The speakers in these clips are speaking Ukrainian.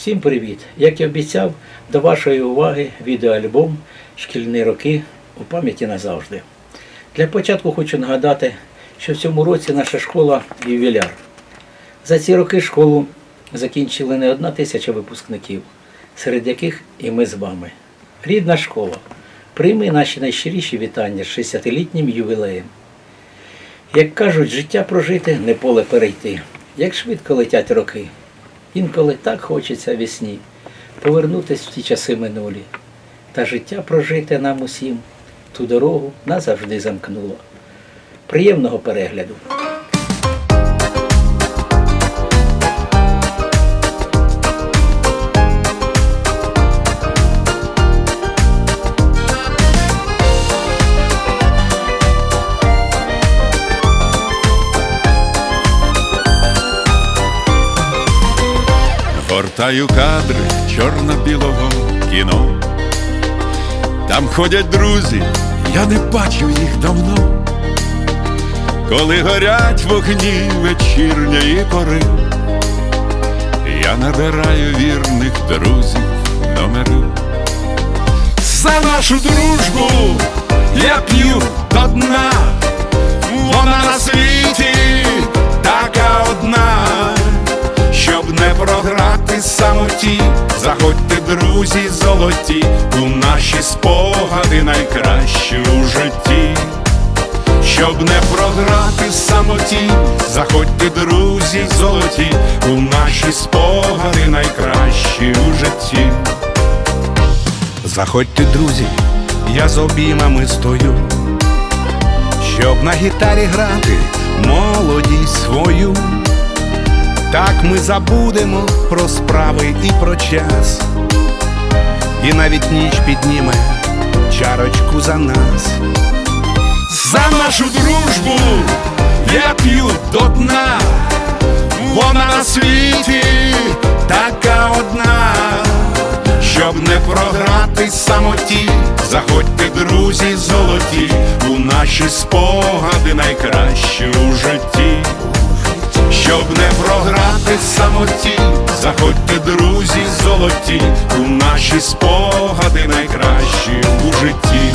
Всім привіт! Як і обіцяв, до вашої уваги відеоальбом Шкільні роки у пам'яті назавжди. Для початку хочу нагадати, що в цьому році наша школа ювіляр. За ці роки школу закінчили не одна тисяча випускників, серед яких і ми з вами. Рідна школа, прийми наші найщиріші вітання з 60-літнім ювілеєм. Як кажуть, життя прожити не поле перейти. Як швидко летять роки. Інколи так хочеться вісні повернутись в ті часи минулі. Та життя прожити нам усім ту дорогу назавжди замкнуло. Приємного перегляду! Гортаю кадри чорно-білого кіно. Там ходять друзі, я не бачив їх давно. Коли горять вогні вечірньої пори, я набираю вірних друзів номери. За нашу дружбу я п'ю до дна, вона на світі така одна не програти самоті, заходьте, друзі, золоті, у наші спогади найкращі у житті, щоб не програти самоті, заходьте, друзі, золоті, у наші спогади найкращі у житті. Заходьте, друзі, я з обіймами стою, щоб на гітарі грати молодість свою. Так ми забудемо про справи і про час, і навіть ніч підніме чарочку за нас. За нашу дружбу я п'ю до дна, вона на світі така одна, щоб не програти самоті, заходьте, друзі, золоті, у наші спогади найкращі у житті. Щоб не програти самоті, заходьте, друзі, золоті, у наші спогади найкращі у житті.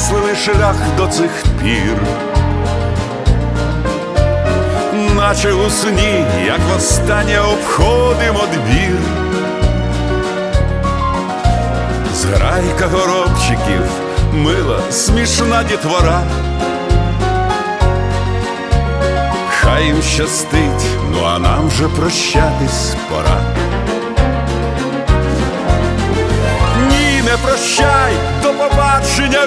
Накреслили шлях до цих пір, наче у сні, як востаннє обходимо двір. Зграйка горобчиків, мила, смішна дітвора. Хай їм щастить, ну а нам вже прощатись пора. Ні, не прощай, до побачення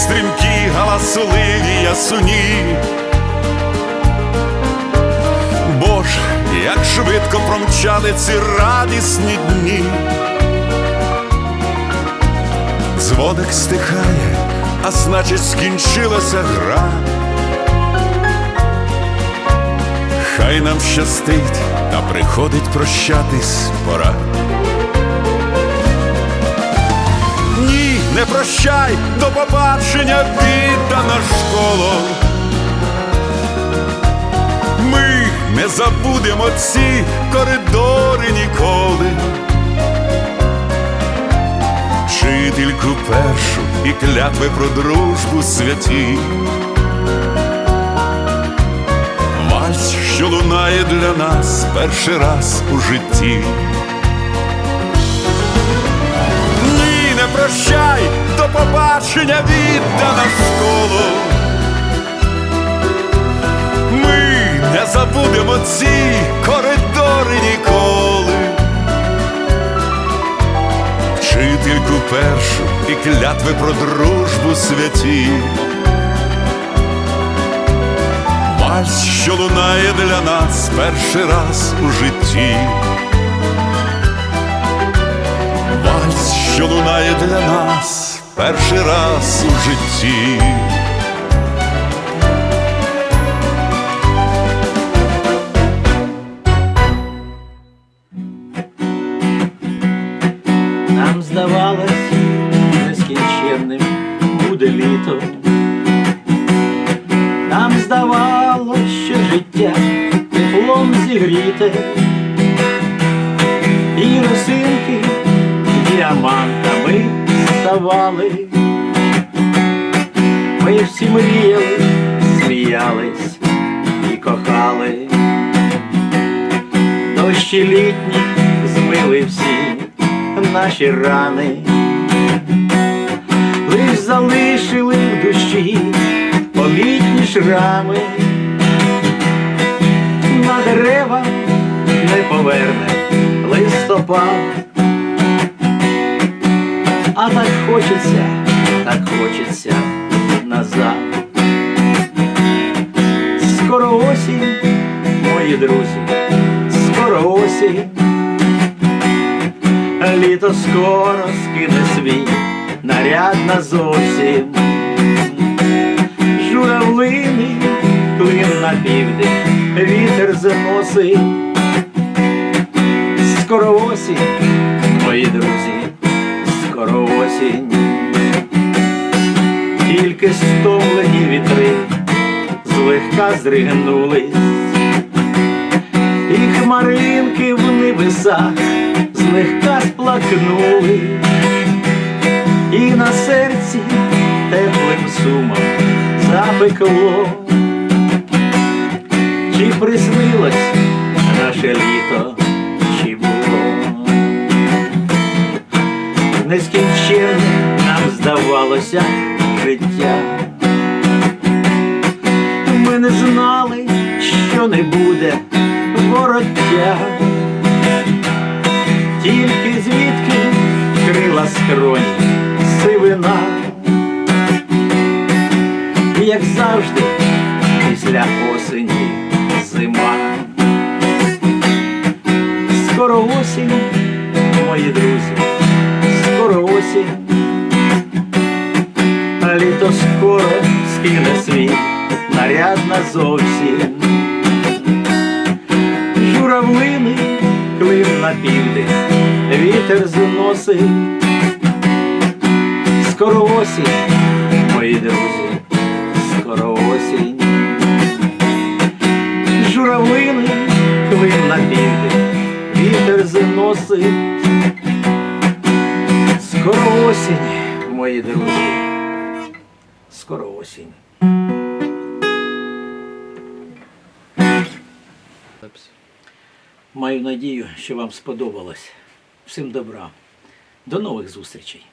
Стрімкі, галасливі ясуні. Бо ж, як швидко промчали ці радісні дні. Дзвоник стихає, а значить скінчилася гра. Хай нам щастить, та приходить прощатись пора. Не прощай, до побачення, віддана школо. Ми не забудемо ці коридори ніколи. Вчительку першу і клятви про дружбу святі. Вальс, що лунає для нас перший раз у житті. Прощай, до побачення віддана школу. Ми не забудемо ці коридори ніколи. Вчительку першу і клятви про дружбу святі. Вальс, що лунає для нас перший раз у житті. Вальс, що лунає для нас перший раз у житті. Нам здавалось нескінченним буде літо. Нам здавалось, що життя теплом зігріте, і росинки діамантами ставали. Ми всі мріяли, сміялись і кохали. Дощі літні змили всі наші рани, лиш залишили в душі помітні шрами, на дерева не поверне листопад, а так хочеться назад. Скоро осінь, мої друзі, скоро осінь. Літо скоро скине свій наряд назовсім. Журавлини клин на південь, вітер заносить. Скоро осінь, мої друзі, осінь. Тільки стомлені вітри злегка зригнулись. І хмаринки в небесах злегка сплакнули, і на серці теплим сумом запекло, чи приснилось наше літо, нескінченне нам здавалося життя. Ми не знали, що не буде вороття, тільки звідки крила скроні сивина, як завжди, після осені зима. Скоро осінь, мої друзі, скоро скине свій наряд назовсім. Журавлини клин на південь, вітер зносить. Скоро осінь, мої друзі, скоро осінь. Журавлини клин на південь, вітер зносить. Скоро осінь, мої друзі, скоро осінь. Маю надію, що вам сподобалось. Всім добра. До нових зустрічей.